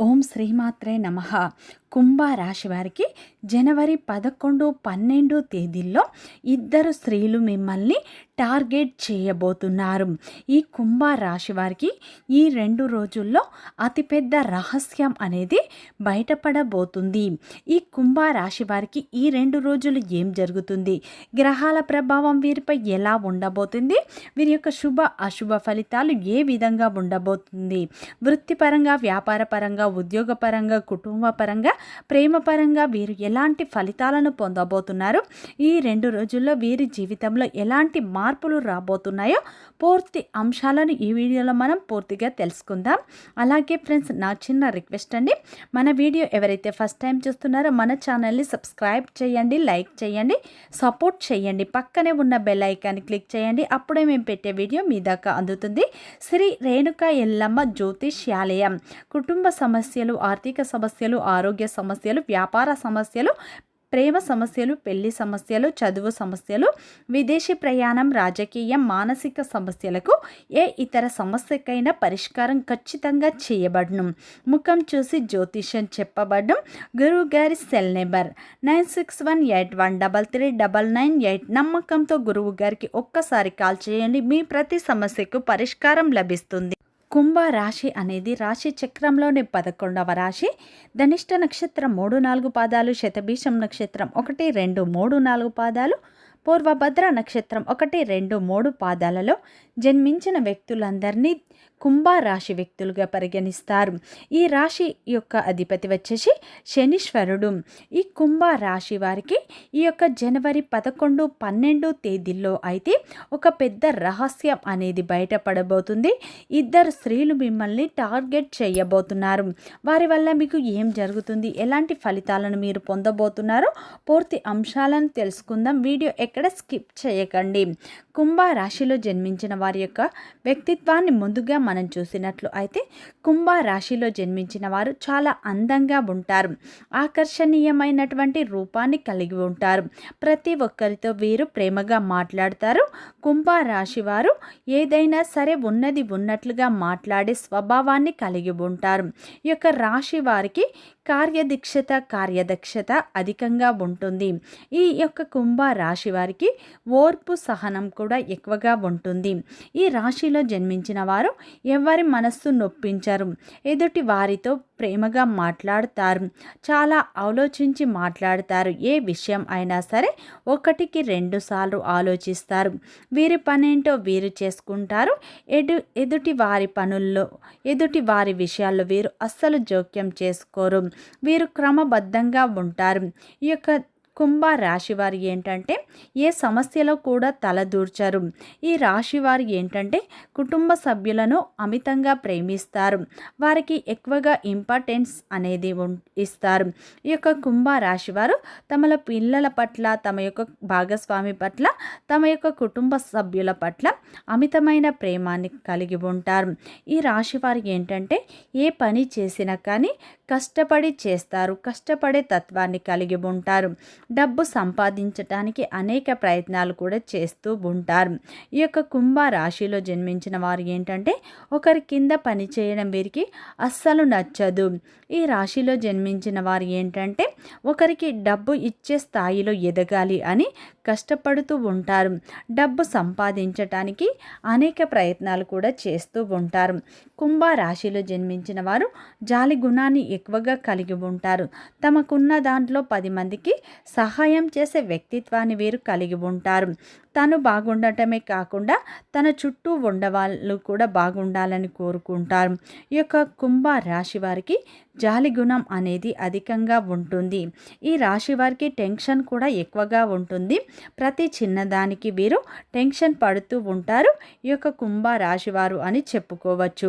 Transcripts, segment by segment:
ఓం శ్రీమాత్రే నమ. కుంభరాశి వారికి జనవరి పదకొండు పన్నెండు తేదీల్లో ఇద్దరు స్త్రీలు మిమ్మల్ని టార్గెట్ చేయబోతున్నారు. ఈ కుంభ రాశి వారికి ఈ రెండు రోజుల్లో అతిపెద్ద రహస్యం అనేది బయటపడబోతుంది. ఈ కుంభ రాశి వారికి ఈ రెండు రోజులు ఏం జరుగుతుంది? గ్రహాల ప్రభావం వీరిపై ఎలా ఉండబోతుంది? వీరి యొక్క శుభ అశుభ ఫలితాలు ఏ విధంగా ఉండబోతుంది? వృత్తిపరంగా వ్యాపారపరంగా ఉద్యోగపరంగా కుటుంబపరంగా ప్రేమపరంగా వీరు ఎలాంటి ఫలితాలను పొందబోతున్నారు? ఈ రెండు రోజుల్లో వీరి జీవితంలో ఎలాంటి మార్పులు రాబోతున్నాయో పూర్తి అంశాలను ఈ వీడియోలో మనం పూర్తిగా తెలుసుకుందాం. అలాగే ఫ్రెండ్స్ నా చిన్న రిక్వెస్ట్ అండి. మన వీడియో ఎవరైతే ఫస్ట్ టైం చూస్తున్నారో మన ఛానల్ని సబ్స్క్రైబ్ చేయండి లైక్ చేయండి సపోర్ట్ చేయండి. పక్కనే ఉన్న బెల్ ఐకాన్ని క్లిక్ చేయండి. అప్పుడే మేము పెట్టే వీడియో మీ దాకా అందుతుంది. శ్రీ రేణుక ఎల్లమ్మ జ్యోతిష్యాలయం. కుటుంబ సమస్యలు ఆర్థిక సమస్యలు ఆరోగ్య సమస్యలు వ్యాపార సమస్యలు ప్రేమ సమస్యలు పెళ్ళి సమస్యలు చదువు సమస్యలు విదేశీ ప్రయాణం రాజకీయం మానసిక సమస్యలకు ఏ ఇతర సమస్యకైనా పరిష్కారం ఖచ్చితంగా చేయబడను. ముఖం చూసి జ్యోతిష్యం చెప్పబడడం గురువు గారి cell number nine six one eight one double three double nine eight నమ్మకంతో గురువు గారికి ఒక్కసారి కాల్ చేయండి. మీ ప్రతి సమస్యకు పరిష్కారం లభిస్తుంది. కుంభ రాశి అనేది రాశి చక్రంలోని పదకొండవ రాశి. ధనిష్ట నక్షత్రం మూడు నాలుగు పాదాలు శతభీషం నక్షత్రం ఒకటి రెండు మూడు నాలుగు పాదాలు పూర్వభద్ర నక్షత్రం ఒకటి రెండు మూడు పాదాలలో జన్మించిన వ్యక్తులందరినీ కుంభరాశి వ్యక్తులుగా పరిగణిస్తారు. ఈ రాశి యొక్క అధిపతి వచ్చేసి శనీశ్వరుడు. ఈ కుంభ రాశి వారికి ఈ యొక్క జనవరి పదకొండు పన్నెండు తేదీల్లో అయితే ఒక పెద్ద రహస్యం అనేది బయటపడబోతుంది. ఇద్దరు స్త్రీలు మిమ్మల్ని టార్గెట్ చేయబోతున్నారు. వారి వల్ల మీకు ఏం జరుగుతుంది? ఎలాంటి ఫలితాలను మీరు పొందబోతున్నారో పూర్తి అంశాలను తెలుసుకుందాం. వీడియో ఎక్కడ స్కిప్ చేయకండి. కుంభ రాశిలో జన్మించిన వారి యొక్క వ్యక్తిత్వాన్ని ముందుగా మనం చూసినట్లు అయితే కుంభ రాశిలో జన్మించిన వారు చాలా అందంగా ఉంటారు. ఆకర్షణీయమైనటువంటి రూపాన్ని కలిగి ఉంటారు. ప్రతి ఒక్కరితో వీరు ప్రేమగా మాట్లాడతారు. కుంభ రాశి వారు ఏదైనా సరే ఉన్నది ఉన్నట్లుగా మాట్లాడే స్వభావాన్ని కలిగి ఉంటారు. ఈ యొక్క రాశి వారికి కార్యదీక్షత కార్యదక్షత అధికంగా ఉంటుంది. ఈ యొక్క కుంభ రాశి వారికి ఓర్పు సహనం కూడా ఎక్కువగా ఉంటుంది. ఈ రాశిలో జన్మించిన వారు ఎవరి మనస్సు నొప్పించరు. ఎదుటి వారితో ప్రేమగా మాట్లాడతారు. చాలా ఆలోచించి మాట్లాడతారు. ఏ విషయం అయినా సరే ఒకటికి రెండు సార్లు ఆలోచిస్తారు. వీరి పనేంటో వీరు చేసుకుంటారు. ఎదు ఎదుటి వారి పనుల్లో ఎదుటి వారి విషయాల్లో వీరు అస్సలు జోక్యం చేసుకోరు. వీరు క్రమబద్ధంగా ఉంటారు. ఈ యొక్క కుంభ రాశి వారు ఏంటంటే ఏ సమస్యలో కూడా తలదూర్చరు. ఈ రాశి వారు ఏంటంటే కుటుంబ సభ్యులను అమితంగా ప్రేమిస్తారు. వారికి ఎక్కువగా ఇంపార్టెన్స్ అనేది ఇస్తారు. ఈ యొక్క కుంభ రాశి వారు తమ పిల్లల పట్ల తమ యొక్క భాగస్వామి పట్ల తమ యొక్క కుటుంబ సభ్యుల పట్ల అమితమైన ప్రేమాన్ని కలిగి ఉంటారు. ఈ రాశి వారు ఏంటంటే ఏ పని చేసినా కానీ కష్టపడి చేస్తారు. కష్టపడే తత్వాన్ని కలిగి ఉంటారు. డబ్బు సంపాదించటానికి అనేక ప్రయత్నాలు కూడా చేస్తూ ఉంటారు. ఈ యొక్క కుంభ రాశిలో జన్మించిన వారు ఏంటంటే ఒకరి కింద పని చేయడం వీరికి అస్సలు నచ్చదు. ఈ రాశిలో జన్మించిన వారు ఏంటంటే ఒకరికి డబ్బు ఇచ్చే స్థాయిలో ఎదగాలి అని కష్టపడుతూ ఉంటారు. డబ్బు సంపాదించటానికి అనేక ప్రయత్నాలు కూడా చేస్తూ ఉంటారు. కుంభ రాశిలో జన్మించిన వారు జాలి గుణాన్ని ఎక్కువగా కలిగి ఉంటారు. తమకున్న దాంట్లో పది మందికి సహాయం చేసే వ్యక్తిత్వాన్ని వీరు కలిగి ఉంటారు. తను బాగుండటమే కాకుండా తన చుట్టూ ఉండవాళ్ళు కూడా బాగుండాలని కోరుకుంటారు. ఈ యొక్క కుంభ రాశి వారికి జాలి గుణం అనేది అధికంగా ఉంటుంది. ఈ రాశి వారికి టెన్షన్ కూడా ఎక్కువగా ఉంటుంది. ప్రతి చిన్నదానికి వీరు టెన్షన్ పడుతూ ఉంటారు. ఈ యొక్క కుంభ రాశి వారు అని చెప్పుకోవచ్చు.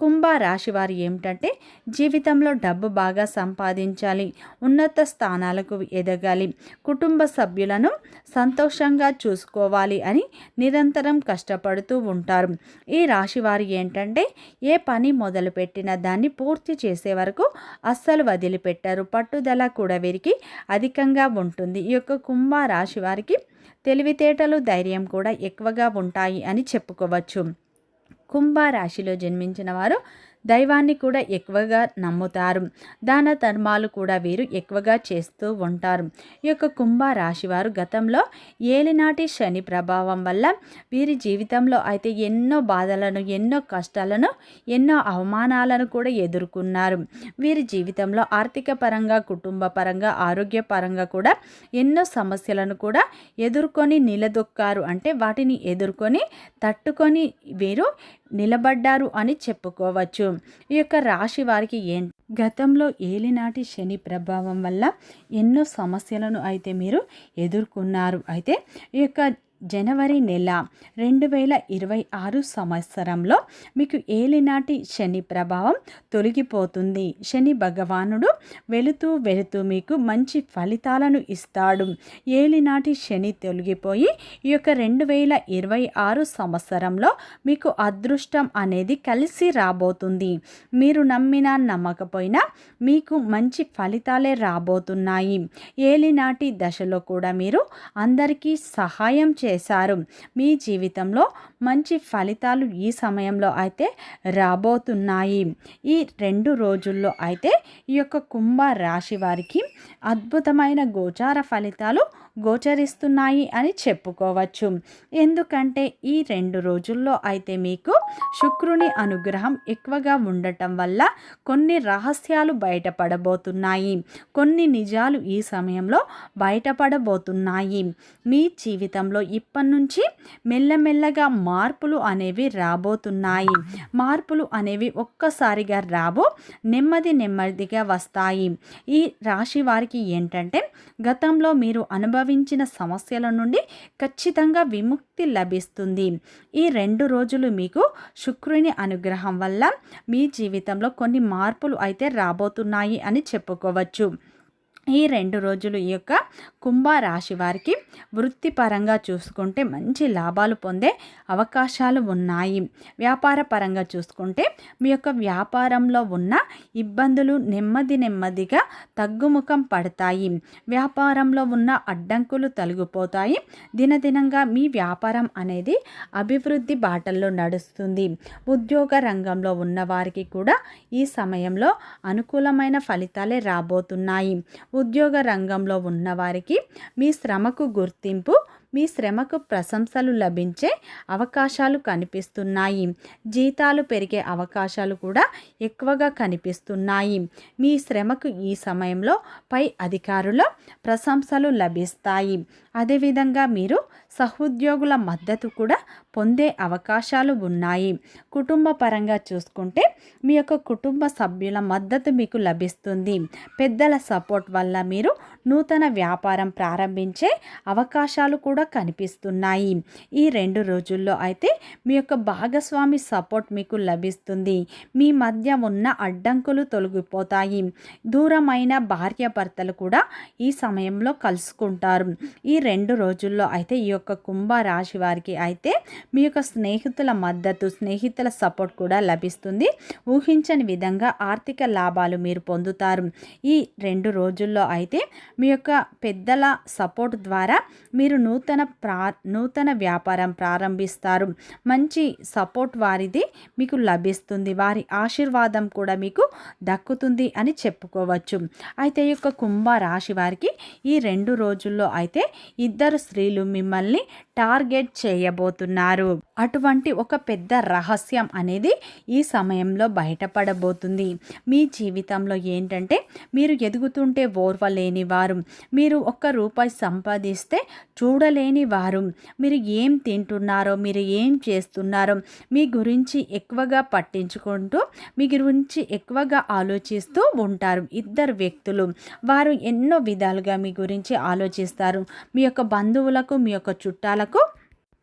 కుంభ రాశి వారు ఏమిటంటే జీవితంలో డబ్బు బాగా సంపాదించాలి ఉన్నత స్థానాలకు ఎదగాలి కుటుంబ సభ్యులను సంతోషంగా చూసుకోవాలి అని నిరంతరం కష్టపడుతూ ఉంటారు. ఈ రాశి వారు ఏంటంటే ఏ పని మొదలుపెట్టిన దాన్ని పూర్తి చేసే వరకు అస్సలు వదిలిపెట్టారు. పట్టుదల కూడా వీరికి అధికంగా ఉంటుంది. ఈ యొక్క కుంభ రాశి వారికి తెలివితేటలు ధైర్యం కూడా ఎక్కువగా ఉంటాయి అని చెప్పుకోవచ్చు. కుంభ రాశిలో జన్మించిన వారు దైవాన్ని కూడా ఎక్కువగా నమ్ముతారు. దాన ధర్మాలు కూడా వీరు ఎక్కువగా చేస్తూ ఉంటారు. ఈ యొక్క కుంభ రాశివారు గతంలో ఏలినాటి శని ప్రభావం వల్ల వీరి జీవితంలో అయితే ఎన్నో బాధలను ఎన్నో కష్టాలను ఎన్నో అవమానాలను కూడా ఎదుర్కొన్నారు. వీరి జీవితంలో ఆర్థిక పరంగా కుటుంబ పరంగా ఆరోగ్య పరంగా కూడా ఎన్నో సమస్యలను కూడా ఎదుర్కొని నిలదొక్కారు. అంటే వాటిని ఎదుర్కొని తట్టుకొని వీరు నిలబడ్డారు అని చెప్పుకోవచ్చు. ఈ యొక్క రాశి వారికి ఏం? గతంలో ఏలినాటి శని ప్రభావం వల్ల ఎన్నో సమస్యలను అయితే మీరు ఎదుర్కొన్నారు. అయితే ఈ యొక్క జనవరి నెల రెండు వేల ఇరవై ఆరు సంవత్సరంలో మీకు ఏలినాటి శని ప్రభావం తొలగిపోతుంది. శని భగవానుడు వెళుతూ వెళుతూ మీకు మంచి ఫలితాలను ఇస్తాడు. ఏలినాటి శని తొలగిపోయి ఈ యొక్క రెండు వేల ఇరవై ఆరు సంవత్సరంలో మీకు అదృష్టం అనేది కలిసి రాబోతుంది. మీరు నమ్మినా నమ్మకపోయినా మీకు మంచి ఫలితాలే రాబోతున్నాయి. ఏలినాటి దశలో కూడా మీరు అందరికీ సహాయం చే చేశారు. మీ జీవితంలో మంచి ఫలితాలు ఈ సమయంలో అయితే రాబోతున్నాయి. ఈ రెండు రోజుల్లో అయితే ఈ యొక్క కుంభ రాశి వారికి అద్భుతమైన గోచార ఫలితాలు గోచరిస్తున్నాయి అని చెప్పుకోవచ్చు. ఎందుకంటే ఈ రెండు రోజుల్లో అయితే మీకు శుక్రుని అనుగ్రహం ఎక్కువగా ఉండటం వల్ల కొన్ని రహస్యాలు బయటపడబోతున్నాయి. కొన్ని నిజాలు ఈ సమయంలో బయటపడబోతున్నాయి. మీ జీవితంలో ఇప్పటి నుంచి మెల్లమెల్లగా మార్పులు అనేవి రాబోతున్నాయి. మార్పులు అనేవి ఒక్కసారిగా రాబో నెమ్మది నెమ్మదిగా వస్తాయి. ఈ రాశి వారికి ఏంటంటే గతంలో మీరు అనుభవించిన సమస్యల నుండి ఖచ్చితంగా విముక్తి లభిస్తుంది. ఈ రెండు రోజులు మీకు శుక్రుని అనుగ్రహం వల్ల మీ జీవితంలో కొన్ని మార్పులు అయితే రాబోతున్నాయి అని చెప్పుకోవచ్చు. ఈ రెండు రోజులు ఈ యొక్క కుంభరాశి వారికి వృత్తిపరంగా చూసుకుంటే మంచి లాభాలు పొందే అవకాశాలు ఉన్నాయి. వ్యాపార పరంగా చూసుకుంటే మీ యొక్క వ్యాపారంలో ఉన్న ఇబ్బందులు నెమ్మది నెమ్మదిగా తగ్గుముఖం పడతాయి. వ్యాపారంలో ఉన్న అడ్డంకులు తొలగిపోతాయి. దినదినంగా మీ వ్యాపారం అనేది అభివృద్ధి బాటల్లో నడుస్తుంది. ఉద్యోగ రంగంలో ఉన్న వారికి కూడా ఈ సమయంలో అనుకూలమైన ఫలితాలే రాబోతున్నాయి. ఉద్యోగ రంగంలో ఉన్నవారికి మీ శ్రమకు గుర్తింపు మీ శ్రమకు ప్రశంసలు లభించే అవకాశాలు కనిపిస్తున్నాయి. జీతాలు పెరిగే అవకాశాలు కూడా ఎక్కువగా కనిపిస్తున్నాయి. మీ శ్రమకు ఈ సమయంలో పై అధికారుల ప్రశంసలు లభిస్తాయి. అదేవిధంగా మీరు సహోద్యోగుల మద్దతు కూడా పొందే అవకాశాలు ఉన్నాయి. కుటుంబ పరంగా చూసుకుంటే మీ యొక్క కుటుంబ సభ్యుల మద్దతు మీకు లభిస్తుంది. పెద్దల సపోర్ట్ వల్ల మీరు నూతన వ్యాపారం ప్రారంభించే అవకాశాలు కూడా కనిపిస్తున్నాయి. ఈ రెండు రోజుల్లో అయితే మీ యొక్క భాగస్వామి సపోర్ట్ మీకు లభిస్తుంది. మీ మధ్య ఉన్న అడ్డంకులు తొలగిపోతాయి. దూరమైన భార్యాభర్తలు కూడా ఈ సమయంలో కలుసుకుంటారు. ఈ రెండు రోజుల్లో అయితే ఈ యొక్క కుంభ రాశి వారికి అయితే మీ యొక్క స్నేహితుల మద్దతు స్నేహితుల సపోర్ట్ కూడా లభిస్తుంది. ఊహించని విధంగా ఆర్థిక లాభాలు మీరు పొందుతారు. ఈ రెండు రోజుల్లో అయితే మీ యొక్క పెద్దల సపోర్ట్ ద్వారా మీరు నూతన ప్రా నూతన వ్యాపారం ప్రారంభిస్తారు. మంచి సపోర్ట్ వారిది మీకు లభిస్తుంది. వారి ఆశీర్వాదం కూడా మీకు దక్కుతుంది అని చెప్పుకోవచ్చు. అయితే ఈ యొక్క కుంభ రాశి వారికి ఈ రెండు రోజుల్లో అయితే ఇద్దరు స్త్రీలు మిమ్మల్ని టార్గెట్ చేయబోతున్నారు. అటువంటి ఒక పెద్ద రహస్యం అనేది ఈ సమయంలో బయటపడబోతుంది. మీ జీవితంలో ఏంటంటే మీరు ఎదుగుతుంటే ఓర్వలేని వారు మీరు ఒక్క రూపాయి సంపాదిస్తే చూడలేని వారు మీరు ఏం తింటున్నారో మీరు ఏం చేస్తున్నారో మీ గురించి ఎక్కువగా పట్టించుకుంటూ మీ గురించి ఎక్కువగా ఆలోచిస్తూ ఉంటారు ఇద్దరు వ్యక్తులు. వారు ఎన్నో విధాలుగా మీ గురించి ఆలోచిస్తారు. మీ యొక్క బంధువులకు మీ యొక్క చుట్టాలకు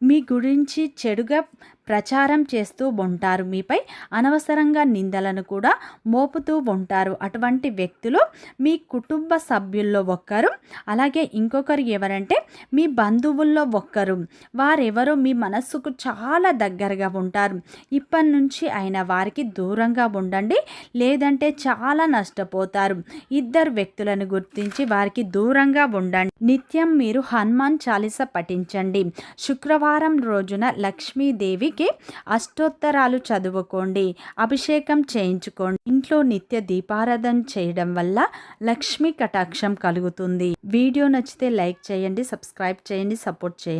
మీ గురించి చెడుగా ప్రచారం చేస్తూ ఉంటారు. మీపై అనవసరంగా నిందలను కూడా మోపుతూ ఉంటారు. అటువంటి వ్యక్తులు మీ కుటుంబ సభ్యుల్లో ఒక్కరు. అలాగే ఇంకొకరు ఎవరంటే మీ బంధువుల్లో ఒక్కరు. వారెవరో మీ మనస్సుకు చాలా దగ్గరగా ఉంటారు. ఇప్పటి నుంచి అయిన వారికి దూరంగా ఉండండి. లేదంటే చాలా నష్టపోతారు. ఇద్దరు వ్యక్తులను గుర్తించి వారికి దూరంగా ఉండండి. నిత్యం మీరు హనుమాన్ చాలీస పఠించండి. శుక్రవారం రోజున లక్ష్మీదేవి అలాగే అష్టోత్తరాలు చదువుకోండి అభిషేకం చేయించుకోండి. ఇంట్లో నిత్య దీపారాధన చేయడం వల్ల లక్ష్మీ కటాక్షం కలుగుతుంది. వీడియో నచ్చితే లైక్ చేయండి సబ్స్క్రైబ్ చేయండి సపోర్ట్ చేయండి.